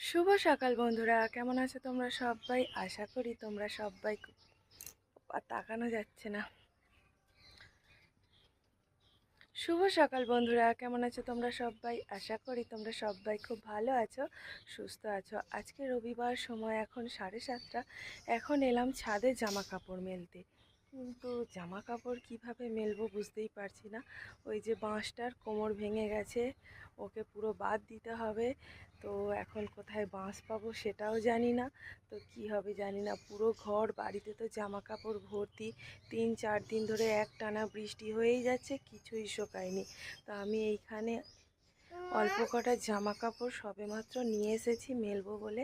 শুভ সকাল বন্ধুরা, কেমন আছো তোমরা সবাই? আশা করি তোমরা সবাই তাকানো যাচ্ছে না। শুভ সকাল বন্ধুরা, কেমন আছো তোমরা সবাই? আশা করি তোমরা সবাই খুব ভালো আছো, সুস্থ আছো। আজকে রবিবার, সময় এখন সাড়ে সাতটা। এখন এলাম ছাদে জামা কাপড় মেলতে। কিন্তু জামা কাপড় কীভাবে মেলবো বুঝতেই পারছি না। ওই যে বাঁশটার কোমর ভেঙে গেছে, ওকে পুরো বাদ দিতে হবে। তো এখন কোথায় বাঁশ পাবো সেটাও জানি না। তো কি হবে জানি না। পুরো ঘর, বাড়িতে তো জামা কাপড় ভর্তি। তিন, চার দিন ধরে এক টানা বৃষ্টি হয়েই যাচ্ছে, কিছুই শোকায়নি। তো আমি এইখানে অল্প কটা জামা কাপড় সবেমাত্র নিয়ে এসেছি মেলবো বলে।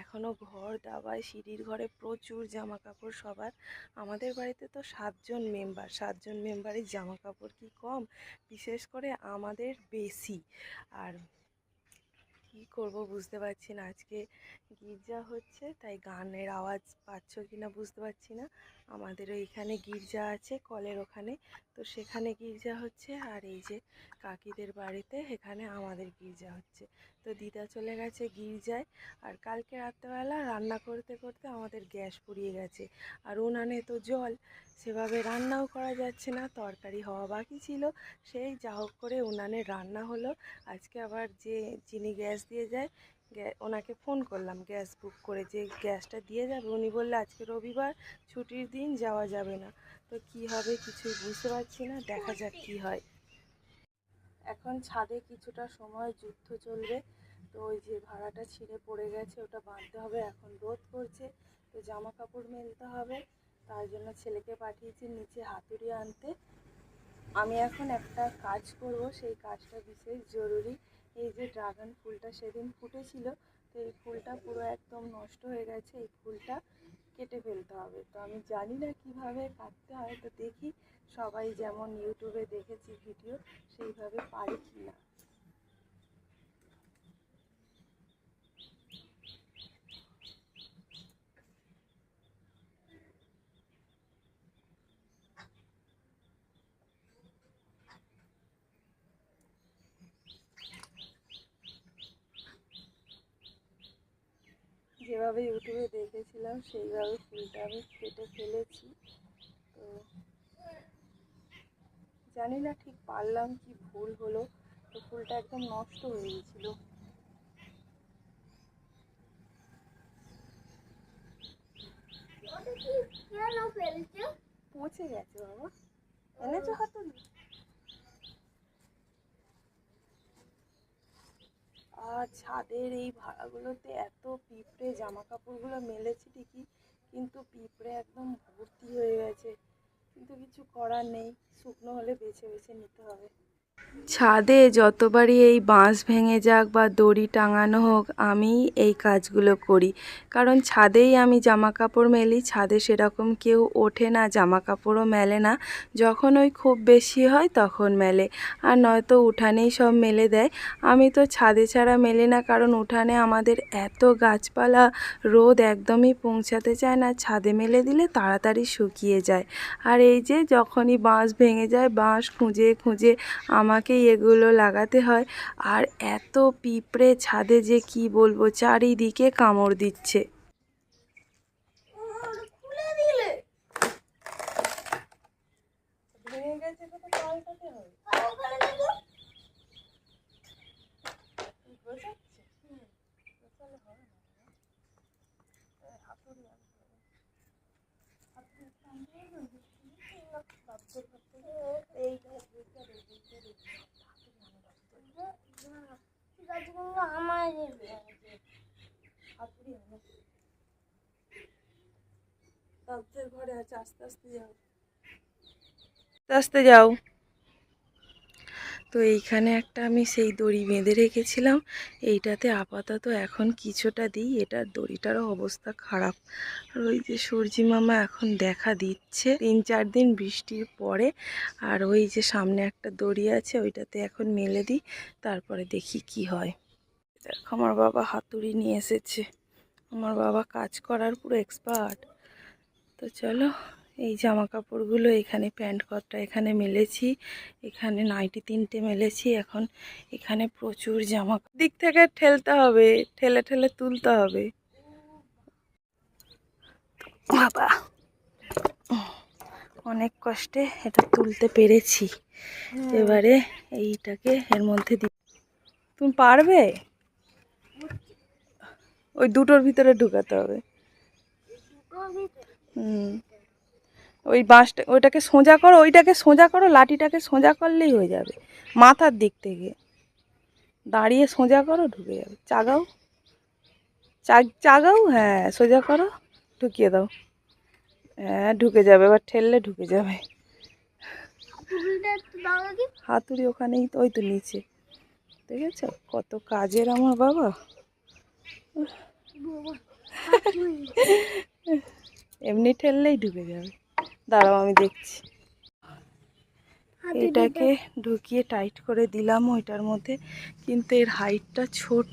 এখনও ঘর, দাবায়, সিঁড়ির ঘরে প্রচুর জামা কাপড় সবার। আমাদের বাড়িতে তো সাতজন মেম্বার। সাতজন মেম্বারের জামা কাপড় কি কম? বিশেষ করে আমাদের বেশি। আর কি করব বুঝতে পারছি না। আজকে গির্জা হচ্ছে, তাই গানের আওয়াজ পাচ্ছ কি না বুঝতে পারছি না। আমাদের ওইখানে গির্জা আছে, কলের ওখানে। তো সেখানে গির্জা হচ্ছে আর এই যে কাকিদের বাড়িতে এখানে আমাদের গির্জা হচ্ছে। তো দিদা চলে গেছে গির্জায়। আর কালকে রাত্রেবেলা রান্না করতে করতে আমাদের গ্যাস পুড়িয়ে গেছে। আর উনানে তো জল, সেভাবে রান্নাও করা যাচ্ছে না, তরকারি হওয়া বাকি ছিল। সেই যা হোক করে উনানে রান্না হলো। আজকে আবার যে যিনি গ্যাস দিয়ে যায় ওনাকে ফোন করলাম, গ্যাস বুক করে যে গ্যাসটা দিয়ে যাবে। উনি বললে, আজকে রবিবার, ছুটির দিন যাওয়া যাবে না। তো কি হবে কিছুই বুঝতে পারছি না। দেখা যাক কি হয়। এখন ছাদে কিছুটা সময় যুদ্ধ চলবে। তো ওই যে ভাড়াটা ছিঁড়ে পড়ে গেছে, ওটা বাঁধতে হবে। এখন রোদ করছে, তো জামা কাপড় মেলতে হবে। তার জন্য ছেলেকে পাঠিয়েছি নিচে হাতুড়ি আনতে। আমি এখন একটা কাজ করব, সেই কাজটা বিশেষ জরুরি। এই যে ড্রাগন ফুলটা সেদিন ফুটেছিল, তো এই ফুলটা পুরো একদম নষ্ট হয়ে গেছে। এই ফুলটা কেটে ফেলতে হবে। তো আমি জানি না কীভাবে কাটতে হয়, তো দেখি সবাই যেমন ইউটিউবে দেখেছি ভিডিও, সেইভাবে পারি কি না যেভাবে ইউটিউবে দেখেছিলাম সেইভাবে ফুলটা আমি কেটে ফেলেছি। তো জানি না ঠিক পারলাম কি ভুল হলো। তো ফুলটা একদম নষ্ট হয়ে গেছিল। পচে গেছে বাবা। এনেছো হাতুড়ি ছাদের এই ভাড়াগুলোতে এত পিঁপড়ে জামা কাপড়গুলো মেলেছে ঠিকই, কিন্তু পিঁপড়ে একদম ভর্তি হয়ে গেছে। কিন্তু কিছু করার নেই, শুকনো হলে বেছে বেছে নিতে হবে। ছাদে যতবারই এই বাঁশ ভেঙে যাক বা দড়ি টাঙানো হোক আমি এই কাজগুলো করি। কারণ ছাদেই আমি জামা কাপড় মেলি, ছাদে সেরকম কেউ ওঠে না জামা কাপড়ও মেলে না। যখন ওই খুব বেশি হয় তখন মেলে। আর নয়তো উঠানেই সব মেলে দেয়। আমি তো ছাদে ছাড়া মেলি না, কারণ উঠানে আমাদের এত গাছপালা, রোদ একদমই পৌঁছাতে চায় না। ছাদে মেলে দিলে তাড়াতাড়ি শুকিয়ে যায়। আর এই যে যখনই বাঁশ ভেঙে যায়, বাঁশ খুঁজে খুঁজে আমাকেই এগুলো লাগাতে হয়। আর এত পিঁপড়ে ছাদে যে কি বলব, চারিদিকে কামড় দিচ্ছে। খুলে ঘরে আছে আস্তে আস্তে যাও আস্তে আস্তে যাও। তো এইখানে একটা আমি সেই দড়ি বেঁধে রেখেছিলাম। এইটাতে আপাতত এখন কিছুটা দিই এটার দড়িটারও অবস্থা খারাপ। আর ওই যে সূর্যি মামা এখন দেখা দিচ্ছে। তিন চার দিন বৃষ্টির পরে আর ওই যে সামনে একটা দড়ি আছে, ওইটাতে এখন মেলে দিই, তারপরে দেখি কি হয়। দেখো, আমার বাবা হাতুড়ি নিয়ে এসেছে। আমার বাবা কাজ করার পুরো এক্সপার্ট তো চলো এই জামা কাপড়গুলো এখানে প্যান্ট কটটা এখানে মেলেছি এখানে নাইটি তিনটে মেলেছি এখন এখানে প্রচুর জামা দিক থেকে ঠেলতে হবে ঠেলে ঠেলে তুলতে হবে। বাবা অনেক কষ্টে এটা তুলতে পেরেছি। এবারে এইটাকে এর মধ্যে দি তুমি পারবে? ওই দুটোর ভিতরে ঢুকাতে হবে। হুম। ওই বাঁশটা ওইটাকে সোজা করো ওইটাকে সোজা করো লাঠিটাকে সোজা করলেই হয়ে যাবে। মাথার দিক থেকে। দাঁড়িয়ে সোজা করো ঢুকে যাবে। চাগাও। চাগ চাগাও হ্যাঁ সোজা করো ঢুকিয়ে দাও। হ্যাঁ ঢুকে যাবে এবার ঠেললে ঢুকে যাবে। হাতুড়ি ওখানেই তো ওই তো নিচে। ঠিক আছে কত কাজের আমার বাবা। বাবা, এমনি ঠেললেই ঢুকে যাবে। দাঁড়াও আমি দেখছি। এটাকে ঢুকিয়ে টাইট করে দিলাম ওইটার মধ্যে কিন্তু এর হাইটটা ছোট।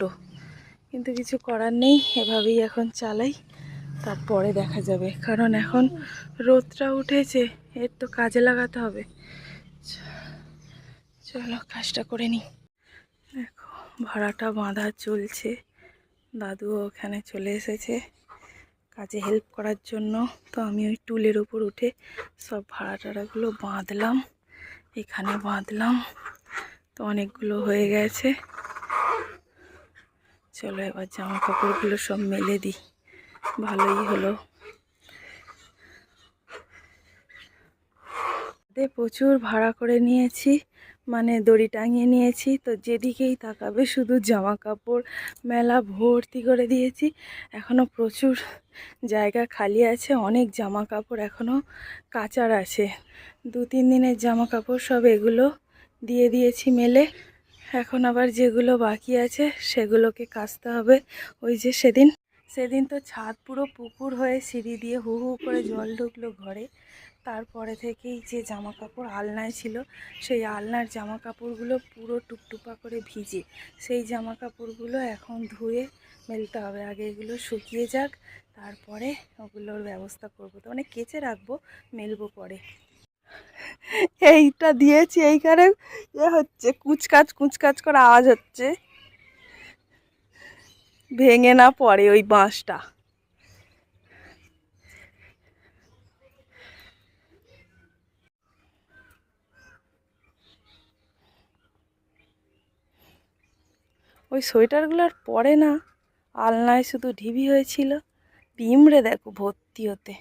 কিন্তু কিছু করার নেই এভাবেই এখন চালাই তারপরে দেখা যাবে। কারণ এখন রোদটা উঠেছে এর তো কাজে লাগাতে হবে। চলো কাজটা করে নিই। দেখো ভাড়াটা বাঁধা চলছে। দাদু ওখানে চলে এসেছে। কাজে হেল্প করার জন্য। তো আমি ওই টুলের উপর উঠে সব ভাড়া টাড়াগুলো বাঁধলাম। এখানে বাঁধলাম। তো অনেকগুলো হয়ে গেছে। চলো এবার জামা কাপড়গুলো সব মেলে দিই। ভালোই হলো। প্রচুর ভাড়া করে নিয়েছি। মানে দড়ি টাঙিয়ে নিয়েছি। তো যেদিকেই তাকাবে শুধু জামা কাপড় মেলা ভর্তি করে দিয়েছি। এখনও প্রচুর জায়গা খালি আছে, অনেক জামা কাপড় এখনও কাচার আছে। দু, তিন দিনের জামা কাপড় সব এগুলো দিয়ে দিয়েছি মেলে। এখন আবার যেগুলো বাকি আছে সেগুলোকে কাচতে হবে। ওই যে সেদিন সেদিন তো ছাদ পুরো পুকুর হয়ে সিঁড়ি দিয়ে হু হু করে জল ঢুকলো ঘরে। তারপরে থেকেই যে জামা কাপড় আলনায় ছিল, সেই আলনার জামা কাপড়গুলো পুরো টুপটুপা করে ভিজে। সেই জামা কাপড়গুলো এখন ধুয়ে মেলতে হবে। আগে এগুলো শুকিয়ে যাক, তারপরে ওগুলোর ব্যবস্থা করব। তো অনেক কেচে রাখব, মেলবো পরে। এইটা দিয়েছি এইখানে, এ হচ্ছে কুচকাচ কুচকাচ করে আওয়াজ হচ্ছে। ভেঙে না পড়ে ওই বাঁশটা। ওই সোয়েটারগুলো আর পরে না। আলনায় শুধু ঢিবি হয়েছিল। পিমড়ে দেখো ভর্তি হতে।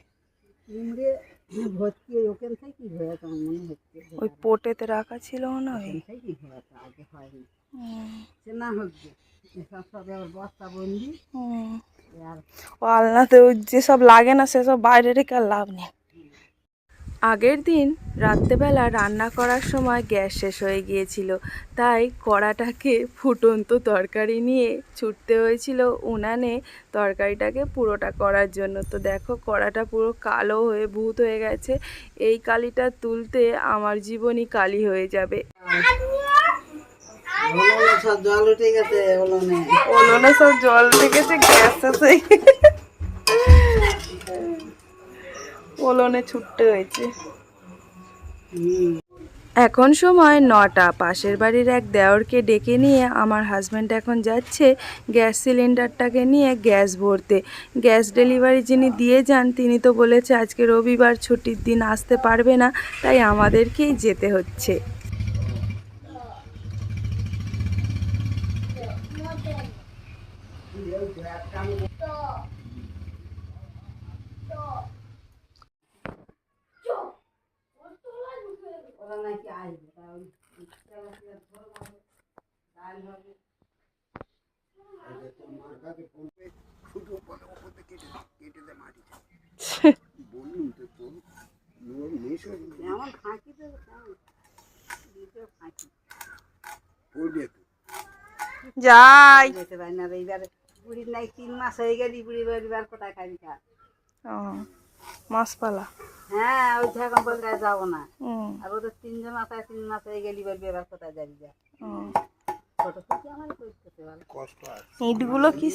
ওই মনে পোটেতে রাখা ছিল না ওই ওখান থেকেই হয়েছে আগে হয়নি। হুম, সে না হোক যে এসব সব আবার বস্তা বন্দি। হুম। আর ও আলনাতে ওই যেসব লাগে না সেসব বাইরে রেখে আর লাভ নেই। আগের দিন রাত্রেবেলা রান্না করার সময় গ্যাস শেষ হয়ে গিয়েছিল তাই কড়াটাকে ফুটন্ত তরকারি নিয়ে ছুটতে হয়েছিল উনানে তরকারিটাকে পুরোটা করার জন্য। তো দেখো কড়াটা পুরো কালো হয়ে ভূত হয়ে গেছে এই কালিটা তুলতে আমার জীবনই কালি হয়ে যাবে। জল উঠে গেছে ওলনে। সব জল লেগেছে গ্যাস শেষ হয়ে উনুনে ছুটতে হয়েছে। এখন সময় নটা। পাশের বাড়ির এক দেওরকে ডেকে নিয়ে আমার হাজব্যান্ড এখন যাচ্ছে গ্যাস সিলিন্ডারটাকে নিয়ে গ্যাস ভরতে। গ্যাস ডেলিভারি যিনি দিয়ে যান, তিনি তো বলেছে আজকে রবিবার, ছুটির দিন আসতে পারবে না, তাই আমাদেরকেই যেতে হচ্ছে। তা ফাঁকি তো কেমন? দিতে ফাঁকি যাই। যেতে পারি না এইবারে বুড়ির নাই তিন মাস হয়ে গেলি বুড়ি পরিবার কোথায় খাবি খা? ও মাছপালা। হ্যাঁ ওই এখন বলতে যাব না। আর ওদের তিনজন মাথায় তিন মাস হয়ে গেলি বলবি এবার কোথায় যাবি যা। ইটগুলো কি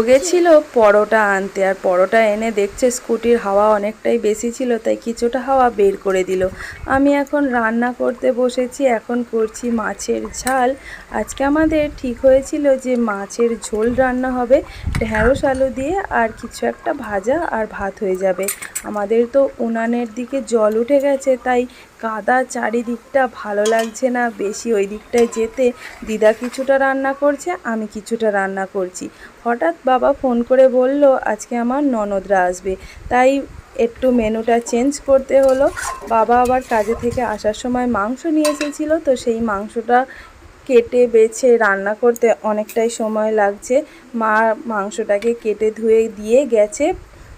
স্লিপ গেছিল পরোটা আনতে। আর পরোটা এনে দেখছে স্কুটির হাওয়া অনেকটাই বেশি ছিল, তাই কিছুটা হাওয়া বের করে দিল। আমি এখন রান্না করতে বসেছি, এখন করছি মাছের ঝাল। আজকে আমাদের ঠিক হয়েছিল যে মাছের ঝোল রান্না হবে, ঢ্যাঁড়স আলু দিয়ে আর কিছু একটা ভাজা আর ভাত হয়ে যাবে। আমাদের তো উনানের দিকে জল উঠে গেছে, তাই কাদা চারিদিকটা ভালো লাগছে না। বেশি ওই দিকটায় যেতে দিদা কিছুটা রান্না করছে, আমি কিছুটা রান্না করছি। হঠাৎ বাবা ফোন করে বলল, আজকে আমার ননদরা আসবে। তাই একটু মেনুটা চেঞ্জ করতে হলো। বাবা আবার কাজে থেকে আসার সময় মাংস নিয়ে এসেছিল, তো সেই মাংসটা কেটে বেছে রান্না করতে অনেকটাই সময় লাগছে। মা মাংসটাকে কেটে ধুয়ে দিয়ে গেছে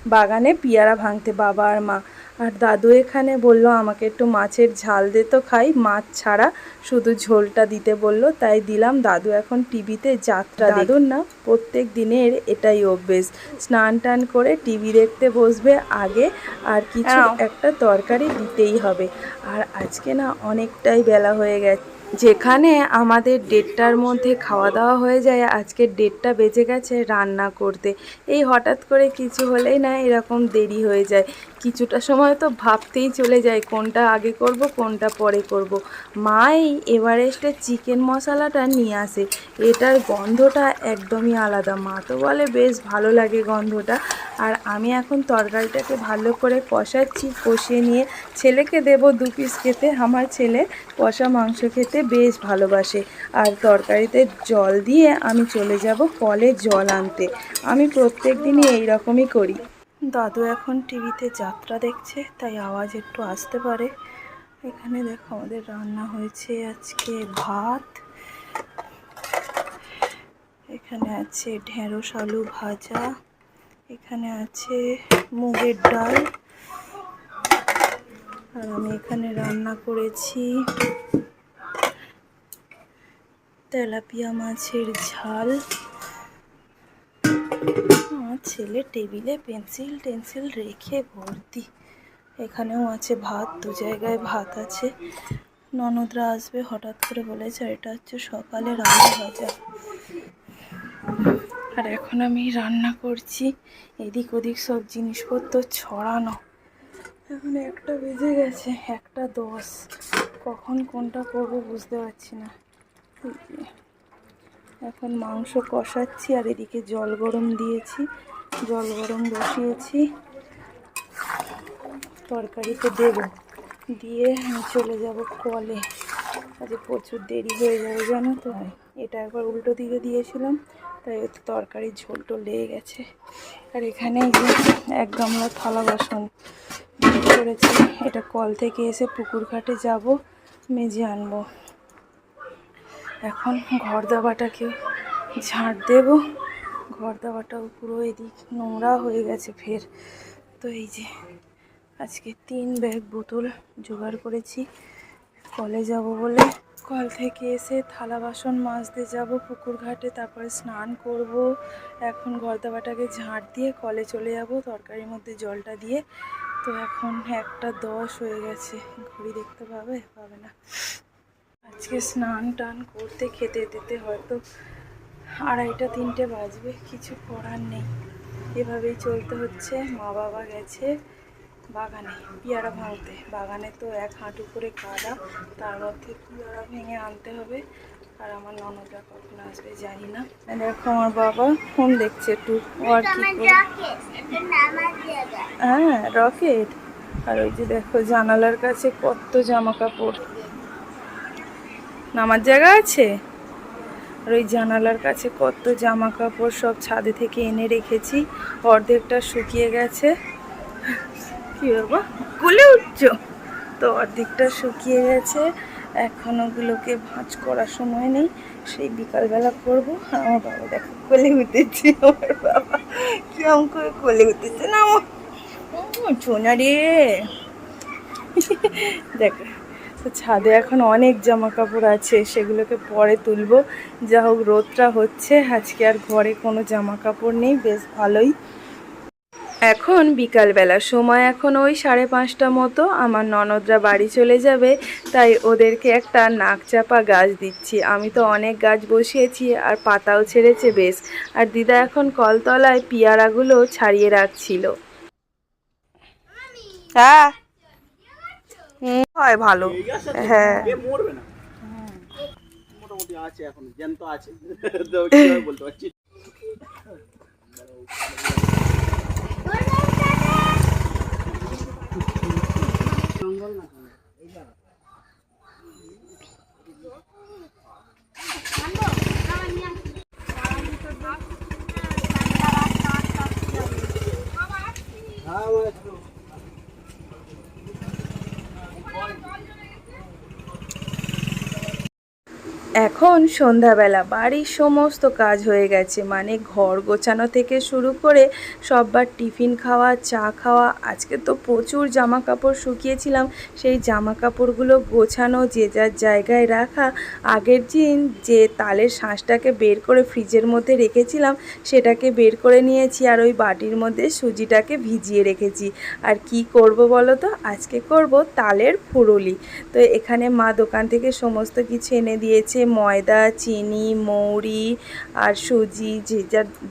বাগানে, পিয়ারা ভাঙতে বাবা আর মা। আর দাদু এখানে বলল আমাকে একটু মাছের ঝাল দে তো খাই মাছ ছাড়া শুধু ঝোলটা দিতে বলল তাই দিলাম। দাদু এখন টিভিতে যাত্রা দাদুর না প্রত্যেক দিনের এটাই অভ্যেস। স্নান টান করে টিভি দেখতে বসবে আগে আর কিছু একটা তরকারি দিতেই হবে। আর আজকে না অনেকটাই বেলা হয়ে গেছে। যেখানে আমাদের ডেটটার মধ্যে খাওয়া দাওয়া হয়ে যায় আজকে ডেটটা বেজে গেছে রান্না করতে। এই হঠাৎ করে কিছু হলেই না এরকম দেরি হয়ে যায়। কিছুটা সময় তো ভাবতেই চলে যায় কোনটা আগে করব, কোনটা পরে করব। মাই এভারেস্টের চিকেন মশলাটা নিয়ে আসে। এটার গন্ধটা একদমই আলাদা। মা তো বলে, বেশ, ভালো লাগে গন্ধটা। আর আমি এখন তরকারিটাকে ভালো করে কষাচ্ছি, কষিয়ে নিয়ে ছেলেকে দেব দু পিস খেতে। আমার ছেলে কষা মাংস খেতে বেশ ভালোবাসে। আর তরকারিতে জল দিয়ে আমি চলে যাব কলে জল আনতে। আমি প্রত্যেক দিনই এই রকমই করি। দাদু এখন টিভিতে যাত্রা দেখছে, তাই আওয়াজ একটু আসতে পারে। এখানে দেখো আমাদের রান্না হয়েছে আজকে ভাত। এখানে আছে ঢেঁড়স, আলু ভাজা। এখানে আছে মুগের ডাল। আর আমি এখানে রান্না করেছি তেলাপিয়া মাছের ঝাল। আমার ছেলে টেবিলে পেন্সিল টেন্সিল রেখে ভর্তি। এখানেও আছে ভাত, দু জায়গায় ভাত আছে। ননদরা আসবে হঠাৎ করে বলেছে, এটা হচ্ছে সকালের আলু ভাজা। আর এখন আমি রান্না করছি। এদিক ওদিক সব জিনিসপত্র ছড়ানো। এখন একটা বেজে গেছে, একটা দশ। কখন কোনটা করব বুঝতে পারছি না। এখন মাংস কষাচ্ছি আর এদিকে জল গরম দিয়েছি। জল গরম বসিয়েছি। তরকারিতে দেব। দিয়ে আমি চলে যাব কলে। আজকে প্রচুর দেরি হয়ে যাবে, জানো তো? এটা একবার উল্টো দিকে দিয়েছিলাম, তাই ওতে তরকারির ঝোলটো লেগে গেছে। আর এখানে যে এক গামলা থালা বাসন করেছি। এটা কল থেকে এসে পুকুর ঘাটে যাব, মেজে আনব। এখন ঘর দাবাটাকে ঝাড় দেব। ঘর দাবাটাও পুরো এদিক নোংরা হয়ে গেছে ফের। তো এই যে আজকে তিন ব্যাগ বোতল জোগাড় করেছি। কলে যাব বলে কল থেকে এসে থালা বাসন মাজতে যাব, পুকুর ঘাটে তারপরে স্নান করব। এখন ঘর দাবাটাকে ঝাঁট দিয়ে কলে চলে যাব তরকারির মধ্যে জলটা দিয়ে। তো এখন একটা দশ হয়ে গেছে। ঘড়ি দেখতে পাবে? পাবে না। আজকে স্নান টান করতে খেতে দিতে হয়তো আড়াইটা তিনটে বাজবে কিছু করার নেই। এভাবেই চলতে হচ্ছে। মা বাবা গেছে বাগানে পেয়ারা ভাঙতে। বাগানে তো এক হাঁটু করে কাদা তার মধ্যে পেয়ারা ভেঙে আনতে হবে। আর আমার ননদরা কখন আসবে জানি না। দেখো আমার বাবা ফোন দেখছে একটু। ও আর কি করে হ্যাঁ রকেট। আর ওই যে দেখো জানালার কাছে কত জামা কাপড় নামার জায়গা আছে? আর ওই জানালার কাছে কত জামা কাপড় সব ছাদে থেকে এনে রেখেছি, অর্ধেকটা শুকিয়ে গেছে। কি বাবা কোলে উঠছো? তো অর্ধেকটা শুকিয়ে গেছে, এখন ওগুলোকে ভাঁজ করার সময় নেই, সেই বিকালবেলা করব। আমার বাবা দেখো কোলে উঠেছি, আমার বাবা। কিরম করে কোলে উঠেছে না আমার সোনা রে। দেখো তো ছাদে এখন অনেক জামা কাপড় আছে, সেগুলোকে পরে তুলবো। যা হোক, রোদটা হচ্ছে, আজকে আর ঘরে কোনো জামা কাপড় নেই, বেশ ভালোই। এখন বিকালবেলা, সময় এখন ওই সাড়ে পাঁচটা মতো, আমার ননদরা বাড়ি চলে যাবে, তাই ওদেরকে একটা নাক চাপা গাছ দিচ্ছি। আমি তো অনেক গাছ বসিয়েছি, আর পাতাও ছেড়েছে বেশ। আর দিদা এখন কলতলায় পিয়ারাগুলো ছাড়িয়ে রাখছিল। হ্যাঁ হয় ভালো। হ্যাঁ। মরবে না। মোটামুটি আছে এখন জ্যান্ত আছে। বলতে পারছি? এখন সন্ধ্যাবেলা, বাড়ির সমস্ত কাজ হয়ে গেছে। মানে ঘর গোছানো থেকে শুরু করে সববার টিফিন খাওয়া, চা খাওয়া, আজকে তো প্রচুর জামা কাপড় শুকিয়েছিলাম। সেই জামা কাপড়গুলো গোছানো, যে যার জায়গায় রাখা, আগের দিন যে তালের শাঁসটাকে বের করে ফ্রিজের মধ্যে রেখেছিলাম, সেটাকে বের করে নিয়েছি আর ওই বাটির মধ্যে সুজিটাকে ভিজিয়ে রেখেছি। আর কি করব বলো তো? আজকে করব তালের ফুরুলি। তো এখানে মা দোকান থেকে সমস্ত কিছু এনে দিয়েছে ময়দা, চিনি, মৌরি আর সুজি, যে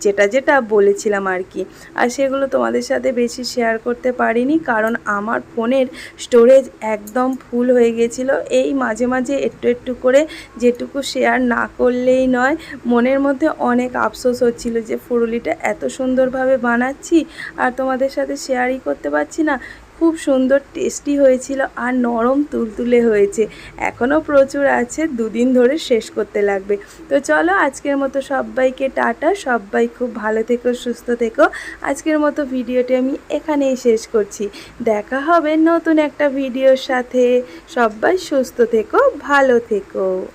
যেটা যেটা বলেছিলাম আর কি। আর সেগুলো তোমাদের সাথে বেশি শেয়ার করতে পারিনি কারণ আমার ফোনের স্টোরেজ একদম ফুল হয়ে গেছিল। এই মাঝে মাঝে একটু একটু করে যেটুকু শেয়ার না করলেই নয়, মনের মধ্যে অনেক আফসোস হচ্ছিল যে ফুরুলিটা এত সুন্দরভাবে বানাচ্ছি আর তোমাদের সাথে শেয়ারই করতে পারছি না। খুব সুন্দর টেস্টি হয়েছিল আর নরম তুলতুলে হয়েছে। এখনও প্রচুর আছে, দুদিন ধরে শেষ করতে লাগবে। তো চলো আজকের মতো সবাইকে টাটা, সবাই খুব ভালো থেকো, সুস্থ থেকো। আজকের মতো ভিডিওটি আমি এখানেই শেষ করছি। দেখা হবে নতুন একটা ভিডিওর সাথে। সবাই সুস্থ থেকো, ভালো থেকো।